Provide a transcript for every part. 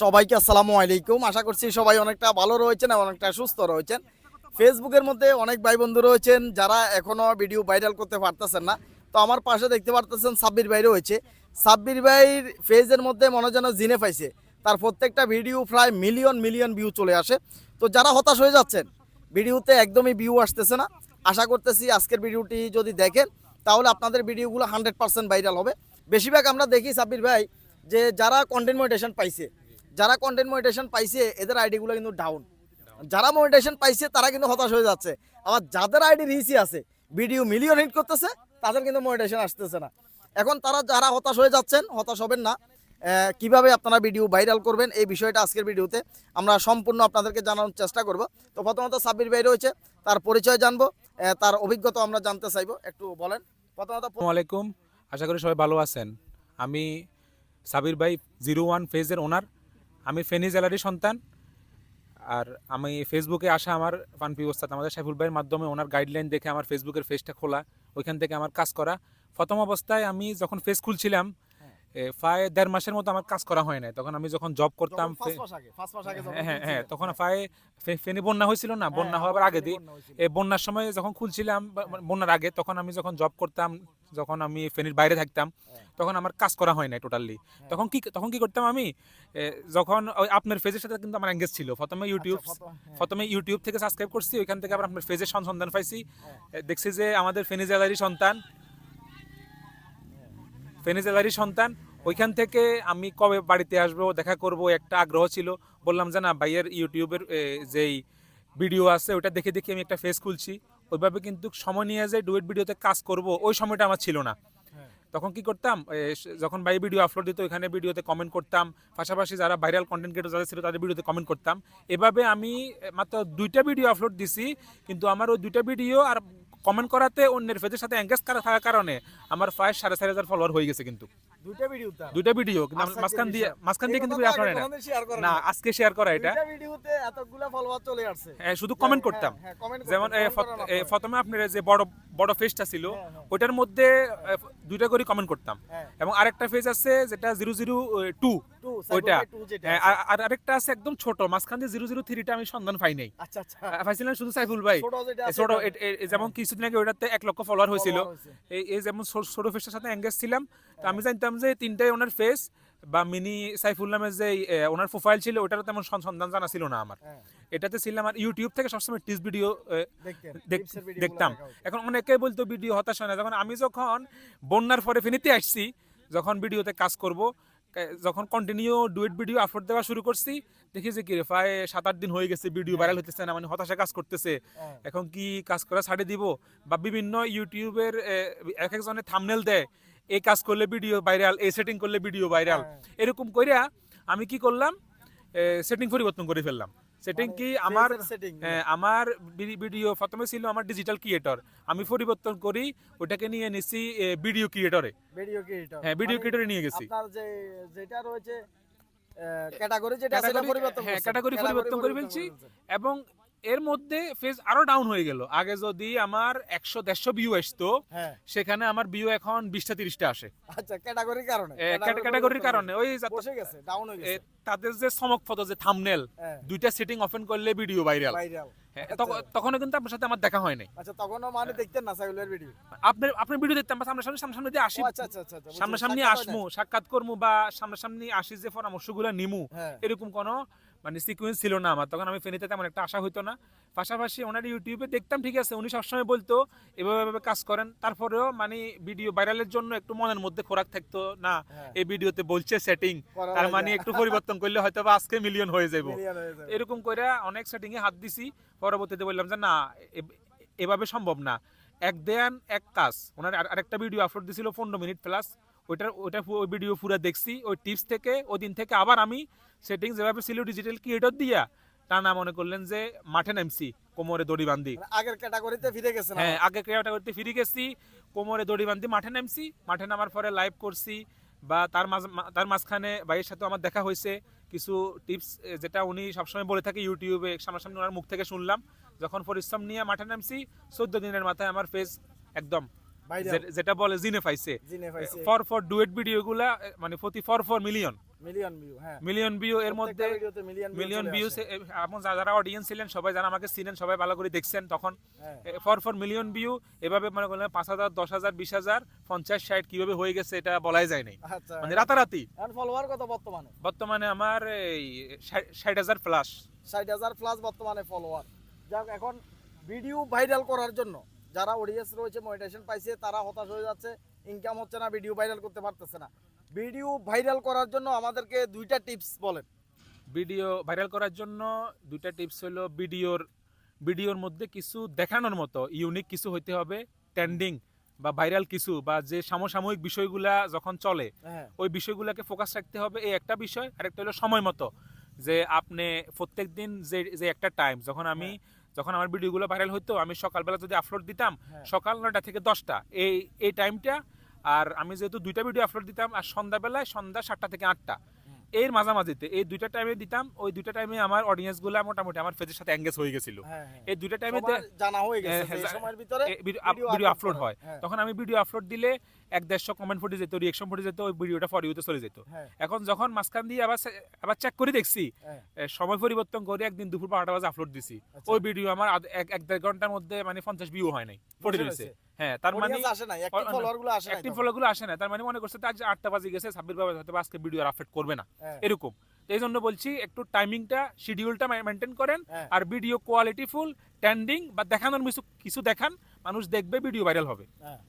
সবাইকে আসসালামু আলাইকুম। আশা করছি সবাই অনেকটা ভালো রয়েছেন এবং অনেকটা সুস্থ রয়েছেন। ফেসবুকের মধ্যে অনেক ভাই বন্ধু রয়েছেন যারা এখনও ভিডিও ভাইরাল করতে পারতেছেন না। তো আমার পাশে দেখতে পারতেছেন সাব্বির ভাই রয়েছে। সাব্বির ভাইয়ের ফেজের মধ্যে মনে যেন জিনে পাইছে। তার প্রত্যেকটা ভিডিও প্রায় মিলিয়ন মিলিয়ন ভিউ চলে আসে। তো যারা হতাশ হয়ে যাচ্ছেন ভিডিওতে একদমই ভিউ আসতেছে না। আশা করতেছি আজকের ভিডিওটি যদি দেখেন, তাহলে আপনাদের ভিডিওগুলো হান্ড্রেড পার্সেন্ট ভাইরাল হবে। বেশিরভাগ আমরা দেখি সাব্বির ভাই যে যারা কন্টেন্ট পাইছে যারা কন্টেন্ট মনিটেশন পাইছে, এদের আইডিগুলো কিন্তু ডাউন যারা মনিটেশন পাইছে, তারা কিন্তু হতাশ হয়ে যাচ্ছে। আবার যাদের আইডি রিসি আছে ভিডিও মিলিয়ন হিট করতেছে, তাদের কিন্তু মনিটেশন আসতেছে না। এখন তারা যারা হতাশ হয়ে যাচ্ছেন, হতাশ হবেন না। কীভাবে আপনারা ভিডিও ভাইরাল করবেন, এই বিষয়টা আজকের ভিডিওতে আমরা সম্পূর্ণ আপনাদেরকে জানানোর চেষ্টা করব। তো প্রথমত সাব্বির ভাই রয়েছে, তার পরিচয় জানব তার অভিজ্ঞতা আমরা জানতে চাইব, একটু বলেন। প্রথমত আলাইকুম, আশা করি সবাই ভালো আছেন। আমি সাবির ভাই জিরো ওয়ান ফেজের ওনার আমি ফেনি জেলারই সন্তান। আর আমি ফেসবুকে আসা আমার পানপি ওস্তাদ, আমাদের সাইফুল ভাইয়ের মাধ্যমে ওনার গাইডলাইন দেখে আমার ফেসবুকের ফেসটা খোলা, ওইখান থেকে আমার কাজ করা। প্রথম অবস্থায় আমি যখন ফেস খুলছিলাম প্রায় দেড় মাসের মতো আমার কাজ করা হয় নাই। তখন আমি যখন জব করতাম হ্যাঁ হ্যাঁ হ্যাঁ তখন প্রায় ফে- ফেনী বন্যা হয়েছিল না বন্যা হ্যাঁ, হওয়ার আগে আগে দিয়ে এই বন্যার সময় যখন খুলছিলাম বন্যার আগে তখন আমি যখন জব করতাম যখন আমি ফেনীর বাইরে থাকতাম হ্যাঁ। তখন আমার কাজ করা হয় নাই টোটালি তখন কি তখন কি করতাম আমি যখন ওই আপনার ফেজের সাথে কিন্তু আমার এঙ্গেজ ছিল। প্রথমে ইউটিউব আচ্ছা, হ্যাঁ। প্রথমে ইউটিউব থেকে সাবস্ক্রাইব করছি ওইখান থেকে আবার আপনার ফেজের সন্ধান পাইছি। হ্যাঁ। দেখছি যে আমাদের ফেনী জেলারই সন্তান। ফেনী জেলারই সন্তান। ওইখান থেকে আমি কবে বাড়িতে আসব দেখা করব একটা আগ্রহ ছিল। বললাম যে না ভাইয়ের ইউটিউবের যেই ভিডিও আছে ওটা দেখে দেখে আমি একটা ফেস খুলছি। ওইভাবে কিন্তু সময় নিয়ে যে ডুয়েট ভিডিওতে কাজ করব ওই সময়টা আমার ছিল না। হ্যাঁ। তখন কি করতাম যখন ভাই ভিডিও আপলোড দিত ওইখানে ভিডিওতে কমেন্ট করতাম। পাশাপাশি যারা ভাইরাল কন্টেন্ট ক্রিয়েটর যারা ছিল তাদের ভিডিওতে কমেন্ট করতাম। এভাবে আমি মাত্র দুইটা ভিডিও আপলোড দিছি কিন্তু আমার ওই দুইটা ভিডিও আর কমেন্ট করাতে অন্যের ফেজের সাথে এঙ্গেজ করা থাকার কারণে আমার প্রায় সাড়ে চার হাজার ফলোয়ার হয়ে গেছে কিন্তু। দুইটা ভিডিও দুইটা ভিডিও কিন্তু মাঝখান দিয়ে মাঝখান দিয়ে কিন্তু না। আজকে শেয়ার করা এটা। দুইটা ভিডিওতে এতগুলা ফলোয়ার চলে আসছে। হ্যাঁ, শুধু কমেন্ট করতাম। হ্যাঁ, যেমন এ, আপনারা। প্রথমে আপনার যে বড় বড় ফেজটা ছিল। হ্যাঁ, হ্যাঁ। ওইটার মধ্যে দুইটা করে কমেন্ট করতাম। হ্যাঁ। এবং আরেকটা ফেজ আছে যেটা জিরো জিরো টু ওইটা। আর- আর আরেকটা আছে একদম ছোট মাঝখান দিয়ে জিরো জিরো থ্রিটা আমি সন্ধান পাই নাই। আচ্ছা আচ্ছা। পাইছিলাম শুধু সাইফুল ভাই। ছোট যেমন কিছুদিন আগে ওইটাতে এক লক্ষ ফলোয়ার হয়েছিল। এই যেমন ছোট ফেসটার সাথে এঙ্গেজ ছিলাম তো আমি জানতাম যে তিনটাই ওনার ফেস বা মিনি সাইফুল নামের যে ওনার প্রোফাইল ছিল ওটারও তেমন সন্ধান জানা ছিল না আমার। হ্যাঁ, এটাতে ছিলাম আর ইউটিউব থেকে সবসময় টিস ভিডিও দেখতাম। এখন অনেকে বলতো ভিডিও হতাশ হয় না। যখন আমি যখন বন্যার পরে ফেনীতে আসছি যখন ভিডিওতে কাজ করব যখন কন্টিনিউ ডুয়েট ভিডিও আপলোড দেওয়া শুরু করছি দেখি যে কি রে প্রায় সাত আট দিন হয়ে গেছে ভিডিও ভাইরাল হতেছে না মানে হতাশা কাজ করতেছে। হ্যাঁ। এখন কি কাজ করা ছাড়ে দিব? বা বিভিন্ন ইউটিউবের এক একজনের থামনেল দেয় এই কাজ করলে ভিডিও ভাইরাল এই সেটিং করলে ভিডিও ভাইরাল। হ্যাঁ। এরকম কইরা আমি কি করলাম? সেটিং পরিবর্তন করে ফেললাম। সেটিং মানে কি আমার। হ্যাঁ, আমার ভিডিও প্রথমে ছিল আমার ডিজিটাল ক্রিয়েটর আমি পরিবর্তন করি ওটাকে নিয়ে নিছি ভিডিও ক্রিয়েটরে ভিডিও ক্রিয়েটর হ্যাঁ, video creator এ নিয়ে গেছি। আপনার যে যেটা রয়েছে ক্যাটাগরি যেটা আছে সেটা পরিবর্তন হ্যাঁ ক্যাটাগরি পরিবর্তন করে ফেলছি এবং এর মধ্যে ফেজ আরও ডাউন হয়ে গেল। আগে যদি আমার একশো দেড়শো ভিউ আসতো হ্যাঁ। সেখানে আমার ভিউ এখন বিশটা তিরিশটা আসে। আচ্ছা ক্যাটাগরির কারণে। ক্যাটাগরির কারণে। ওই বসে গেছে ডাউন হয়ে গেছে। তাদের যে চমক ফটো যে থামনেল হ্যাঁ। দুইটা সেটিং ওপেন করলে ভিডিও ভাইরাল ভাইরাল তখন কিন্তু আপনার সাথে আমার দেখা হয় নাই আচ্ছা তখনও মানে দেখতেন না ভিডিও আপনার আপনার ভিডিও দেখতাম বা সামনাসামনি সামনাসামনি দিয়ে আসি। আচ্ছা আচ্ছা আচ্ছা আচ্ছা। সামনাসামনি সাক্ষাৎ হয় আসমু সাক্ষাৎ করমু বা সামনাসামনি আসি যে পরামর্শগুলো নিমু হ্যাঁ। এরকম কোনো মানে সিকুয়েন্স ছিল না আমার। তখন আমি ফেনীতে তেমন একটা আশা হইতো না। পাশাপাশি ওনার ইউটিউবে দেখতাম ঠিক আছে উনি সবসময় বলতো এভাবে এভাবে কাজ করেন। তারপরেও মানে ভিডিও ভাইরালের জন্য একটু মনের মধ্যে খোরাক থাকতো না হ্যাঁ। এই ভিডিওতে বলছে সেটিং তার মানে একটু পরিবর্তন করলে হয়তো বা আজকে মিলিয়ন হয়ে যাব। এরকম করে অনেক সেটিং এ হাত দিছি। পরবর্তীতে বললাম যে না এভাবে সম্ভব না। এক দেয়ান এক কাজ। ওনার আর- আরেকটা ভিডিও আপলোড দিছিল পনেরো মিনিট প্লাস ওইটার ওইটা ওই ভিডিও পুরো দেখছি ওই টিপস থেকে ওই দিন থেকে আবার আমি সেটিং যেভাবে ছিল ডিজিটাল ক্রিয়েটর দিয়া টানা মনে করলেন যে মাঠে নামছি কোমরে দড়ি বান্ধি মানে আগের ক্যাটাগরিতে ফিরে গেছে হ্যাঁ আগে ক্রিয়াটা করতে ফিরে গেছি কোমরে দড়ি বান্ধি মাঠে নামছি মাঠে নামার পরে লাইভ করছি বা তার তার মাঝখানে ভাইয়ের সাথে আমার দেখা হয়েছে কিছু টিপস যেটা উনি সবসময় বলে থাকে ইউটিউবে সামনাসামনি ওনার মুখ থেকে শুনলাম যখন পরিশ্রম নিয়ে মাঠে নামছি চোদ্দ দিনের মাথায় আমার ফেস একদম যেটা বলে জিনে পাইছে ফর ফর ডুয়েট ভিডিও গুলা মানে প্রতি four four million. Million view হ্যাঁ। মিলিয়ন ভিউ এর মধ্যে মিলিয়ন মিলিয়ন ভিউস এবং যারা অডিয়েন্স ছিলেন সবাই যারা আমাকে চিনেন সবাই ভালো করে দেখছেন তখন হ্যাঁ। ফর ফর মিলিয়ন ভিউ এভাবে মনে করলেন পাঁচ হাজার দশ হাজার বিশ হাজার পঞ্চাশ ষাট কীভাবে হয়ে গেছে এটা বলাই যায় নাই। আচ্ছা। মানে রাতারাতি। ফলোয়ার কত বর্তমানে? বর্তমানে আমার এই ষাট- ষাট হাজার প্লাস ষাট হাজার প্লাস বর্তমানে ফলোয়ার যাক এখন ভিডিও ভাইরাল করার জন্য যারা অডিয়েন্স রয়েছে মনিটাইজেশন পাইছে তারা হতাশ হয়ে যাচ্ছে ইনকাম হচ্ছে না ভিডিও ভাইরাল করতে পারতেছে না। ভিডিও ভাইরাল করার জন্য আমাদেরকে দুইটা টিপস বলেন। ভিডিও ভাইরাল করার জন্য দুইটা টিপস হলো ভিডিওর ভিডিওর মধ্যে কিছু দেখানোর মতো ইউনিক কিছু হইতে হবে ট্রেন্ডিং বা ভাইরাল কিছু বা যে সমসাময়িক বিষয়গুলা যখন চলে হ্যাঁ। ওই বিষয়গুলোকে ফোকাস রাখতে হবে এই একটা বিষয় আরেকটা হলো সময় মতো। যে আপনি প্রত্যেক দিন যে যে একটা টাইম যখন আমি যখন আমার ভিডিওগুলো ভাইরাল হতো আমি সকালবেলা যদি আপলোড দিতাম হ্যাঁ। সকাল নয়টা থেকে দশটা এই এই টাইমটা আর আমি যেহেতু দুইটা ভিডিও আপলোড দিতাম আর সন্ধ্যাবেলায় সন্ধ্যা সাতটা থেকে আটটা। এর মাঝামাঝিতে এই দুইটা টাইমে দিতাম ওই দুইটা টাইমে আমার অডিয়েন্সগুলা মোটামুটি আমার ফেজের সাথে এঙ্গেজ হয়ে গেছিল। হ্যাঁ হ্যাঁ। এই দুইটা টাইমে জানা হয়ে গেছে হ্যাঁ, সময়ের ভিতরে ভিডিও আপলোড হয়। তখন আমি ভিডিও আপলোড দিলে এক দেড়শো কমেন্ট ফুটে যেত রিয়েকশন ফুটে যেত ওই ভিডিওটা ফর ইউতে চলে যেত। এখন যখন মাঝখান দিয়ে আবার আবার চেক করে দেখছি সময় পরিবর্তন করে একদিন দুপুর বারোটা বাজে আপলোড দিছি। আচ্ছা। ওই ভিডিও আমার এক এক দেড় ঘণ্টার মধ্যে মানে পঞ্চাশ ভিউ হয় নাই পড়ে রয়েছে। হ্যাঁ তার মানে আসে নাই অ্যাক্টিভ ফলোয়ারগুলো আসে নাই অ্যাক্টিভ তখন। ফলোগুলো আসে না তার মানে মনে করছে আজ আটটা বাজে গেছে সাব্বির বাবা হয়তো আজকে ভিডিও আর আপলোড করবে না। হ্যাঁ, এরকম। তো এই জন্য বলছি একটু টাইমিংটা শিডিউলটা মেনটেন করেন হ্যাঁ। আর ভিডিও কোয়ালিটি ফুল ট্রেন্ডিং বা দেখানোর কিছু কিছু দেখান মানুষ দেখবে ভিডিও ভাইরাল হবে। হ্যাঁ।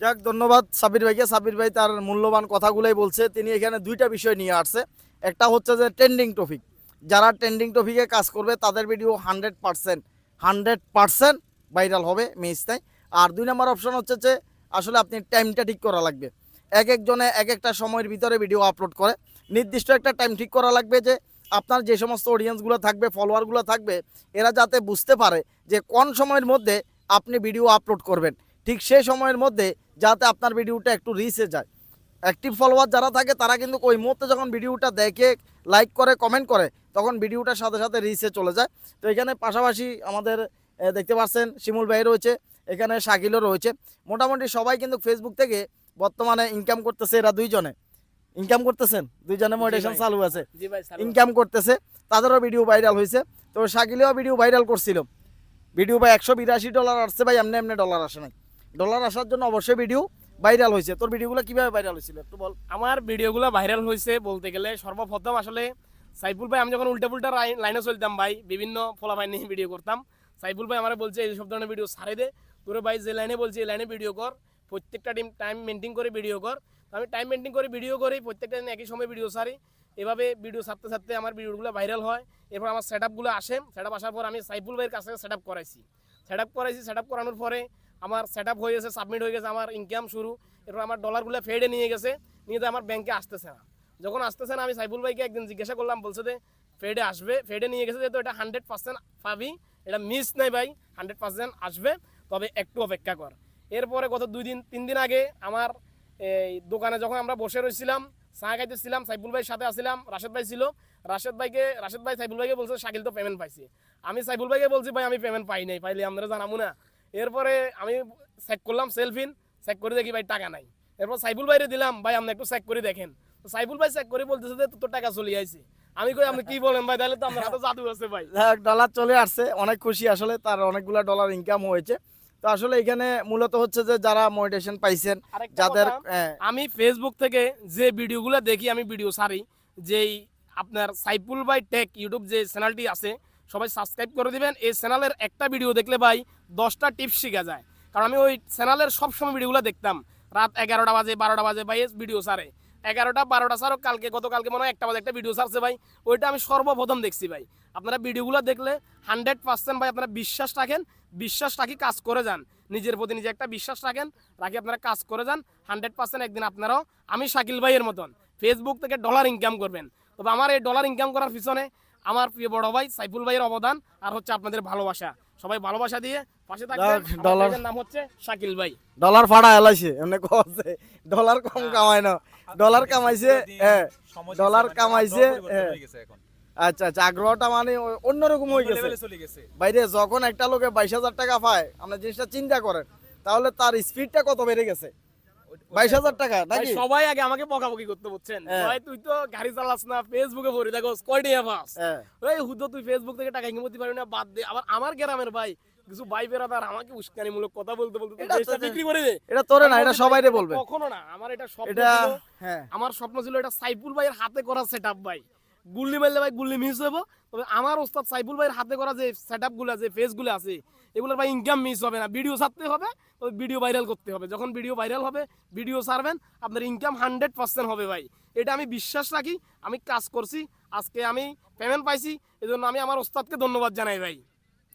যাক ধন্যবাদ সাবির ভাইকে। সাবির ভাই তার মূল্যবান কথাগুলোই বলছে। তিনি এখানে দুইটা বিষয় নিয়ে আসছে। একটা হচ্ছে যে ট্রেন্ডিং টপিক যারা ট্রেন্ডিং টপিকে কাজ করবে তাদের video hundred percent hundred percent viral হবে মিসটাই আর দুই নম্বর অপশন হচ্ছে যে আসলে আপনি টাইমটা ঠিক করা লাগবে। এক একজনে এক একটা সময়ের ভিতরে ভিডিও আপলোড করে। নির্দিষ্ট একটা টাইম ঠিক করা লাগবে যে আপনার যে সমস্ত অডিয়েন্সগুলো থাকবে ফলোয়ারগুলো থাকবে, এরা যাতে বুঝতে পারে যে কোন সময়ের মধ্যে আপনি ভিডিও আপলোড করবেন। ঠিক সেই সময়ের মধ্যে যাতে আপনার ভিডিওটা একটু রিচে যায়। অ্যাক্টিভ ফলোয়ার যারা থাকে, তারা কিন্তু ওই মুহূর্তে যখন ভিডিওটা দেখে লাইক করে কমেন্ট করে, তখন ভিডিওটার সাথে সাথে রিচে চলে যায়। তো এখানে পাশাপাশি আমাদের দেখতে পাচ্ছেন শিমুল ভাই রয়েছে। এখানে শাকিলও রয়েছে। মোটামুটি সবাই কিন্তু ফেসবুক থেকে বর্তমানে ইনকাম করতেছে এরা দুইজনে। ইনকাম করতেছেন? দুইজনে মোটিভেশন চালু আছে। ইনকাম করতেছে। তাদেরও ভিডিও ভাইরাল হয়েছে। তো শাকিলেও ভিডিও ভাইরাল করছিল। ভিডিও ভাই একশো বিরাশি ডলার আসছে ভাই এমনি এমনি ডলার আসে নাই। ডলার আসার জন্য অবশ্যই ভিডিও ভাইরাল হয়েছে। তোর ভিডিওগুলো কীভাবে ভাইরাল হয়েছিল? একটু বল। আমার ভিডিওগুলো ভাইরাল হয়েছে বলতে গেলে সর্বপ্রথম আসলে সাইফুল ভাই আমি যখন উল্টা পুল্টা লাইনে চলতাম ভাই বিভিন্ন ফলাফাই নিয়ে ভিডিও করতাম সাইফুল ভাই আমার বলছে এই সব ধরনের ভিডিও ছাড়ে দে। তোরে ভাই যে লাইনে বলছি, এই লাইনে ভিডিও কর। প্রত্যেকটা টিম টাইম মেনটেন করে ভিডিও কর। তো আমি টাইম মেনটেন করে ভিডিও করি, প্রত্যেকটা দিন একই সময় ভিডিও সারি। এভাবে ভিডিও ছাড়তে ছাড়তে আমার ভিডিওগুলো ভাইরাল হয়। এরপর আমার সেট আপগুলো আসে। সেট আপ আসার পর আমি সাইফুল ভাইয়ের কাছে সেট আপ করাইছি। সেট আপ করাইছি সেট আপ করানোর পরে আমার সেট আপ হয়ে গেছে সাবমিট হয়ে গেছে, আমার ইনকাম শুরু। এরপর আমার ডলারগুলো ফেডে নিয়ে গেছে। নিয়ে তো আমার ব্যাংকে আসতেছে না। যখন আসতেছে না, আমি সাইফুল ভাইকে একদিন জিজ্ঞাসা করলাম, বলছে যে ফেডে আসবে। ফেডে নিয়ে গেছে, যেহেতু এটা হান্ড্রেড পার্সেন্ট পাবি, এটা মিস নাই ভাই হান্ড্রেড পার্সেন্ট আসবে। তবে একটু অপেক্ষা কর। এরপরে গত দুই দিন, তিন দিন আগে আমার এই দোকানে যখন আমরা বসে রয়েছিলাম, চা খাইতেছিলাম, সাইফুল ভাইয়ের সাথে আসছিলাম, রাশেদ ভাই ছিল, রাশেদ ভাইকে, রাশেদ ভাই সাইফুল ভাইকে বলছে, শাকিল তো পেমেন্ট পাইছি। আমি সাইফুল ভাইকে বলছি, ভাই, আমি পেমেন্ট পাই নাই, পাইলে আমরা জানাব না। এরপরে আমি চেক করলাম সেলফিন চেক করে দেখি, ভাই, টাকা নাই। এরপর সাইফুল ভাইরে দিলাম, ভাই, আপনি একটু চেক করে দেখেন। সাইফুল ভাই চেক করে বলতেছে যে, তোর টাকা চলে আইছে। আমি কই, আপনি কি বলেন, ভাই? তাহলে তো আমার হাতে জাদু আছে, ভাই। ডলার চলে আসছে। অনেক খুশি আসলে, তার অনেকগুলা ডলার ইনকাম হয়েছে। তো আসলে এখানে মূলত হচ্ছে যে যারা মোটিভেশন পাইছেন যাদের আমি ফেসবুক থেকে যে ভিডিওগুলো দেখি আমি ভিডিও সারি যেই আপনার সাইফুল ভাই টেক ইউটিউব যে চ্যানেলটি আছে সবাই সাবস্ক্রাইব করে দিবেন। এই চ্যানেলের একটা ভিডিও দেখলে ভাই দশটা টিপস শেখা যায়। কারণ আমি ওই চ্যানেলের সবসময় ভিডিওগুলো দেখতাম। রাত এগারোটা বাজে বারোটা বাজে ভাই ভিডিও সারে এগারোটা বারোটা সারও কালকে গতকালকে মনে হয় একটা বাজে একটা ভিডিও সারছে ভাই। ওইটা আমি সর্বপ্রথম দেখছি ভাই। আপনারা ভিডিওগুলো দেখলে হান্ড্রেড পার্সেন্ট ভাই আপনারা বিশ্বাস রাখেন বিশ্বাস রাখি কাজ করে যান। নিজের প্রতি নিজে একটা বিশ্বাস রাখেন রাখি আপনারা কাজ করে যান। হান্ড্রেড পার্সেন্ট একদিন আপনারাও আমি শাকিল ভাইয়ের মতন ফেসবুক থেকে ডলার ইনকাম করবেন। তবে আমার এই ডলার ইনকাম করার পিছনে আমার প্রিয় বড় ভাই সাইফুল ভাইয়ের অবদান আর হচ্ছে আপনাদের ভালোবাসা। সবাই ভালোবাসা দিয়ে পাশে থাকবেন। যাক, আমার ডলার- নাম হচ্ছে শাকিল ভাই। ডলার ফাড়া এলাইছে এমনি কছে ডলার কম কামায় না। ডলার কামাইছে হ্যাঁ। ডলার কামাইছে হ্যাঁ। আচ্ছা আচ্ছা আগ্রহটা মানে অন্যরকম হয়ে গেছে। বাইরে যখন একটা লোকে বাইশ হাজার টাকা পায় আপনি জিনিসটা চিন্তা করেন তাহলে তার স্পিডটা কত বেড়ে গেছে? বাইশ হাজার টাকা ভাই নাকি? সবাই আগে আমাকে বকাবকি করতে বলছেন হ্যাঁ। ভাই তুই তো গাড়ি চালাস না ফেসবুকে ভরি দেখো কয় টাকা পাস? হ্যাঁ। হুদো তুই ফেসবুক থেকে টাকা ইনকাম করতে পারবি না বাদ দে। আবার আমার গ্রামের ভাই কিছু ভাই বেরাদার আমাকে উস্কানিমূলক কথা বলতে বলতে এটা দেশটা বিক্রি করে দে। এটা তোরে না এটা সবাইরে বলবে। কখনো না আমার এটা স্বপ্ন ছিল হ্যাঁ। আমার স্বপ্ন ছিল এটা সাইফুল ভাইয়ের হাতে করা সেটআপ ভাই। গুল্লি মারলে ভাই গুল্লি মিস হব তবে আমার ওস্তাদ সাইফুল ভাইয়ের হাতে করা যে সেটআপগুলো যে ফেসগুলো আছে, এগুলোর ভাই ইনকাম মিস হবে না। ভিডিও ছাড়তে হবে, তবে ভিডিও ভাইরাল করতে হবে। যখন ভিডিও ভাইরাল হবে ভিডিও ছাড়বেন, আপনার ইনকাম হান্ড্রেড পার্সেন্ট হবে ভাই। এটা আমি বিশ্বাস রাখি, আমি কাজ করছি, আজকে আমি পেমেন্ট পাইছি, এজন্য আমি আমার ওস্তাদকে ধন্যবাদ জানাই ভাই।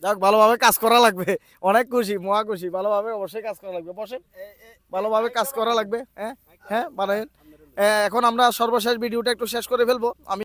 যাক, ভালোভাবে কাজ করা লাগবে। অনেক খুশি, মহা খুশি। ভালোভাবে অবশ্যই কাজ করা লাগবে। বসেন। ভালোভাবে কাজ করা লাগবে হ্যাঁ? হ্যাঁ বানাবেন এখন আমরা সর্বশেষ ভিডিওটা একটু শেষ করে ফেলব। আমি